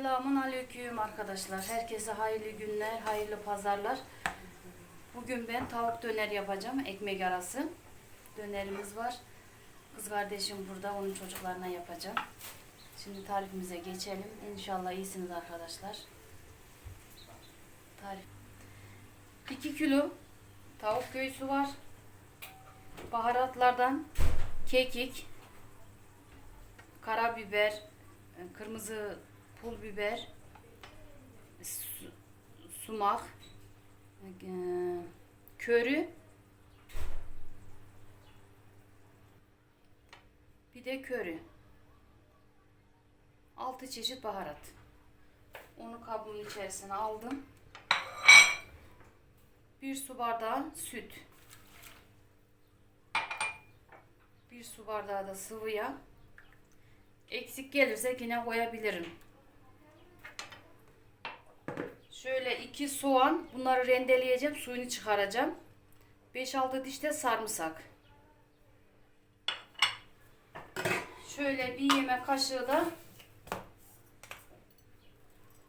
Selamun aleyküm arkadaşlar. Herkese hayırlı günler, hayırlı pazarlar. Bugün ben tavuk döner yapacağım. Ekmek arası. Dönerimiz var. Kız kardeşim burada. Onun çocuklarına yapacağım. Şimdi tarifimize geçelim. İnşallah iyisiniz arkadaşlar. Tarif. 2 kilo tavuk göğsü var. Baharatlardan kekik, karabiber, kırmızı pul biber, su- sumak, e, körü, bir de körü. Altı çeşit baharat. Onu kabımın içerisine aldım. Bir su bardağı süt. Bir su bardağı da sıvı yağ. Eksik gelirse yine koyabilirim. Şöyle iki soğan. Bunları rendeleyeceğim. Suyunu çıkaracağım. 5-6 diş de sarımsak. Şöyle bir yemek kaşığı da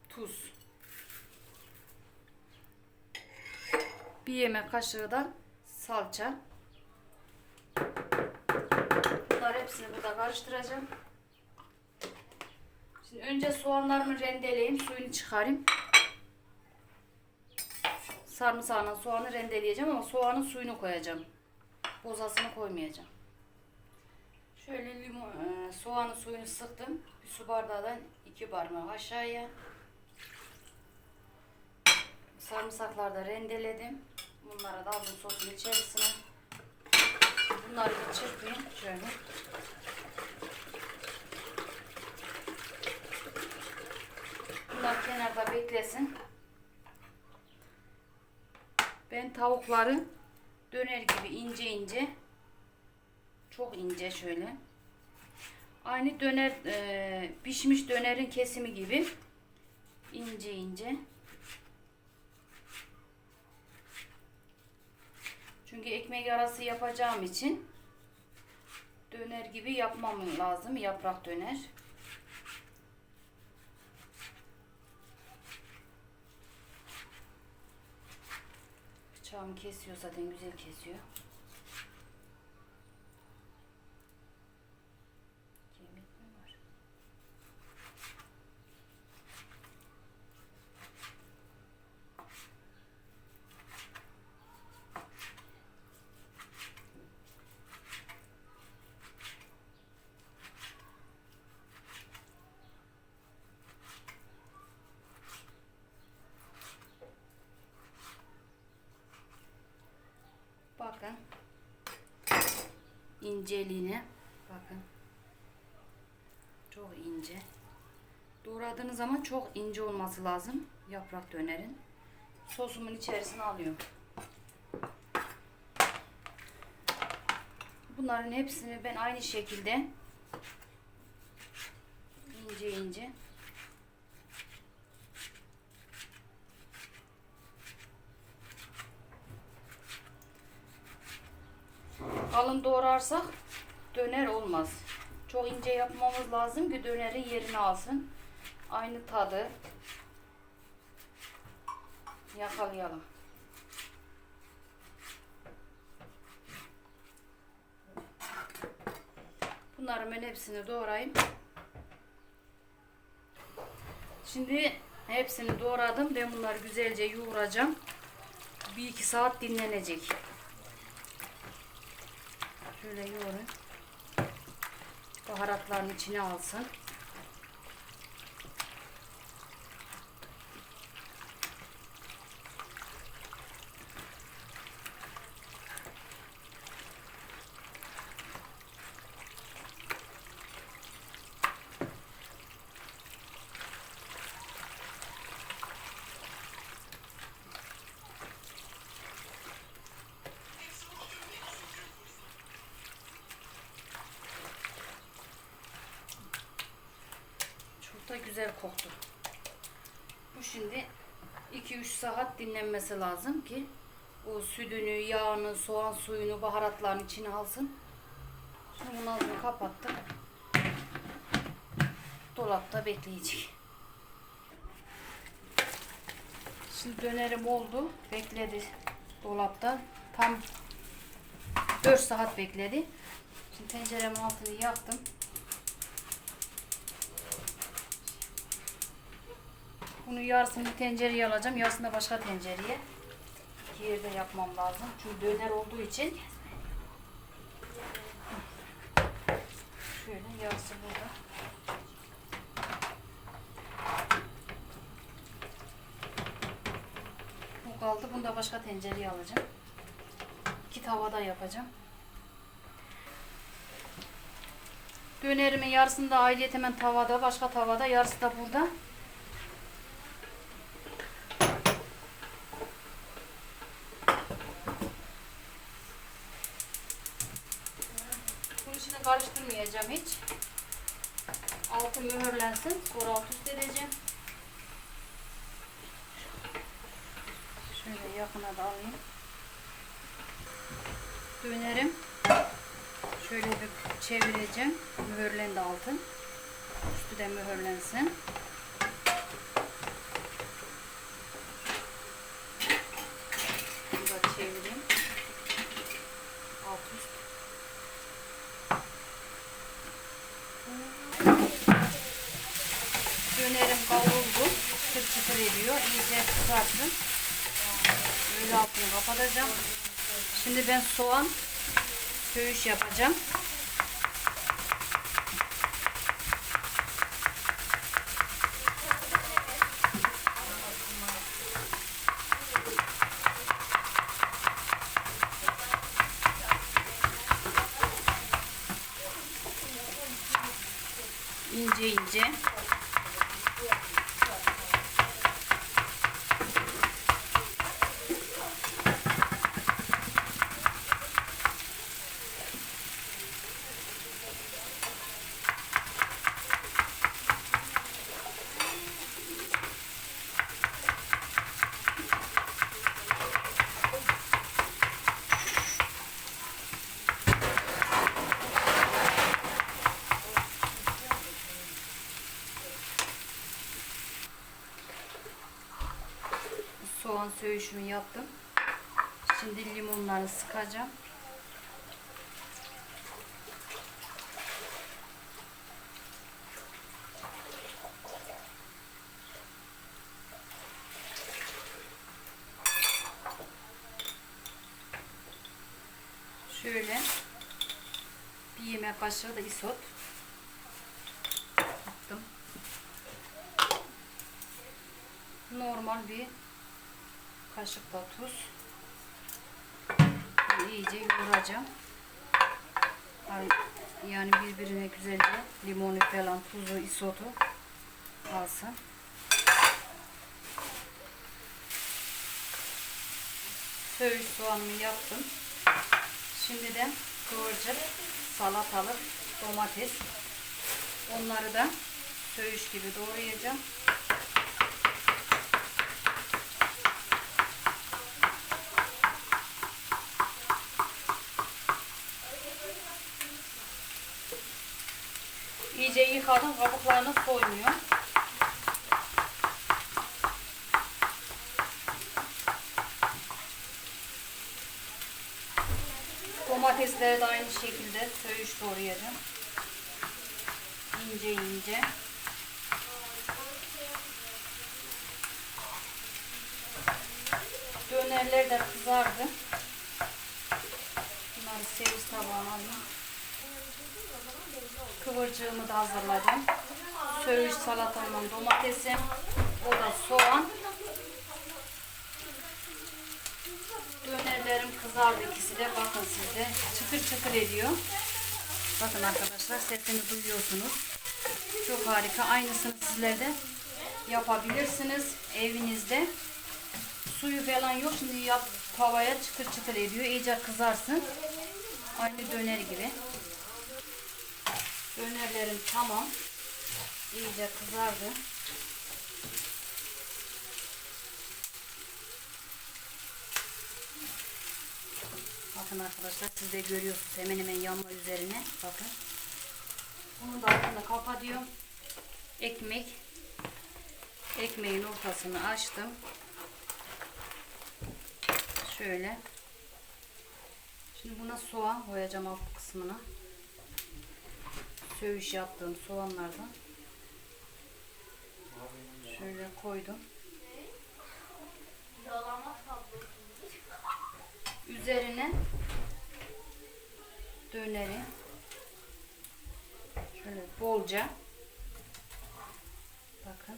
tuz. Bir yemek kaşığı da salça. Bunları hepsini burada karıştıracağım. Şimdi önce soğanlarımı rendeleyeyim, suyunu çıkarayım. Sarımsağına soğanı rendeleyeceğim ama soğanın suyunu koyacağım. Bozasını koymayacağım. Şöyle limon, e, soğanın suyunu sıktım. Bir su bardağından iki parmak aşağıya. Sarımsakları da rendeledim. Bunları da aldım sosun içerisine. Bunları bir çırpayım şöyle. Bunlar kenarda beklesin. Ben tavukları döner gibi ince ince çok ince şöyle aynı döner e, pişmiş dönerin kesimi gibi ince ince. Çünkü ekmek arası yapacağım için döner gibi yapmam lazım yaprak döner Bıçağım kesiyor zaten güzel kesiyor. Kemik mi var? Bakın. İnceliğine. Bakın. Çok ince. Doğradığınız zaman çok ince olması lazım. Yaprak dönerin. Sosumun içerisine alıyorum. Bunların hepsini ben aynı şekilde ince ince Kalın doğrarsak döner olmaz. Çok ince yapmamız lazım ki dönerin yerini alsın. Aynı tadı yakalayalım. Bunların ben hepsini doğrayayım. Şimdi hepsini doğradım. Ben bunları güzelce yoğuracağım. Bir iki saat dinlenecek. Şöyle yoğurun. Baharatların içine alsın. Çok da güzel koktu. Bu şimdi 2-3 saat dinlenmesi lazım ki o sütünü, yağını, soğan suyunu, baharatların içine alsın. Şimdi bunun altını kapattık. Dolapta bekleyecek. Şimdi dönerim oldu. Bekledi dolapta. Tam 4 saat bekledi. Şimdi tenceremin altını yaktım. Bunu yarısını tencereye alacağım. Yarısını da başka tencereye. İki yerde yapmam lazım. Çünkü döner olduğu için. Şöyle yarısı burada. Bu kaldı. Bunu da başka tencereye alacağım. İki tavada yapacağım. Dönerimin yarısını da ayrıyet hemen tavada, başka tavada, yarısı da burada. Bunun içine karıştırmayacağım hiç. Altı mühürlensin. Sonra alt üst edeceğim. Şöyle yakına da alayım. Dönerim. Şöyle bir çevireceğim. Mühürlendi altın. Üstü de mühürlensin. Bunu da çevireyim. Alt üst. Dönerim kavruldu. Çıtır çıtır ediyor. İyice kızarsın. Böyle altını kapatacağım. Şimdi ben soğan söğüş yapacağım. ince ince. Soğan söğüşümü yaptım. Şimdi limonları sıkacağım. Şöyle bir yemek kaşığı da isot attım. Normal bir kaşık da tuz. İyice yoğuracağım. Yani birbirine güzelce limonu falan tuzu, isotu alsın. Söğüş soğanımı yaptım. Şimdi de kıvırcık, salatalık, domates. Onları da söğüş gibi doğrayacağım. Yıkadım, kabuklarını soymuyor. Domatesleri de aynı şekilde söğüş doğrayacağım. İnce ince. Dönerler de kızardı. Bunları servis tabağına alayım. Kıvırcığımı da hazırladım. Söğüş salatamla domatesim. O da soğan. Dönerlerim kızardı ikisi de. Bakın sizde çıtır çıtır ediyor. Bakın arkadaşlar sesini duyuyorsunuz. Çok harika. Aynısını sizler de yapabilirsiniz evinizde. Suyu falan yok. Şimdi yap tavaya çıtır çıtır ediyor. İyice kızarsın. Aynı döner gibi. Dönerlerim tamam. İyice kızardı. Bakın arkadaşlar siz de görüyorsunuz hemen hemen yanma üzerine. Bakın. Bunu da altını kapatıyorum. Ekmek. Ekmeğin ortasını açtım. Şöyle. Şimdi buna soğan koyacağım alt kısmına. Söğüş yaptığım soğanlardan. Şöyle koydum. Üzerine döneri şöyle bolca bakın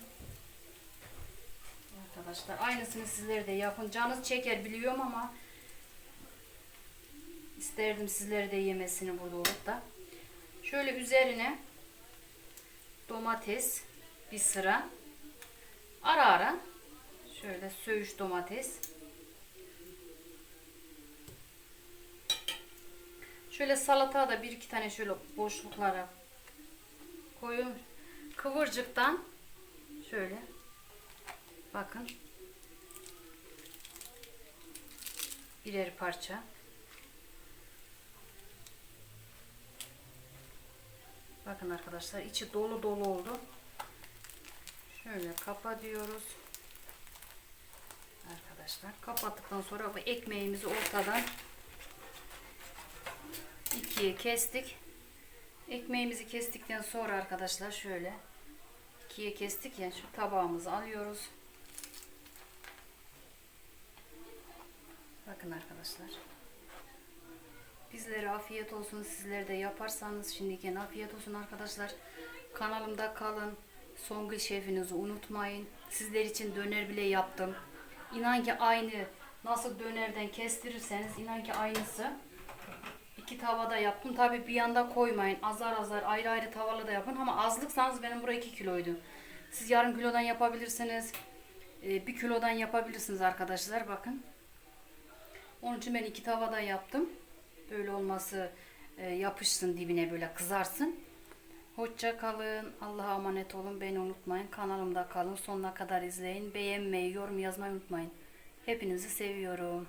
arkadaşlar aynısını sizler de yapın canınız çeker biliyorum ama isterdim sizleri de yemesini burada olup da şöyle üzerine domates bir sıra ara ara şöyle söğüş domates Şöyle salata da bir iki tane şöyle boşluklara koyun. Kıvırcıktan şöyle bakın birer parça. Bakın arkadaşlar içi dolu dolu oldu. Şöyle kapa diyoruz. Arkadaşlar kapattıktan sonra bu ekmeğimizi ortadan ikiye kestik. Ekmeğimizi kestikten sonra arkadaşlar şöyle ikiye kestik ya şu tabağımızı alıyoruz. Bakın arkadaşlar. Bizlere afiyet olsun. Sizler de yaparsanız şimdiden afiyet olsun arkadaşlar. Kanalımda kalın. Songül şefinizi unutmayın. Sizler için döner bile yaptım. İnan ki aynı nasıl dönerden kestirirseniz inan ki aynısı. İki tavada yaptım. Tabi bir yanda koymayın. Azar azar ayrı ayrı tavalı da yapın. Ama azlıksanız benim buraya 2 kiloydu. Siz yarım kilodan yapabilirsiniz. Ee, bir kilodan yapabilirsiniz arkadaşlar. Bakın. Onun için ben iki tavada yaptım. Böyle olması e, yapışsın dibine böyle kızarsın. Hoşça kalın. Allah'a emanet olun. Beni unutmayın. Kanalımda kalın. Sonuna kadar izleyin. Beğenmeyi, yorum yazmayı unutmayın. Hepinizi seviyorum.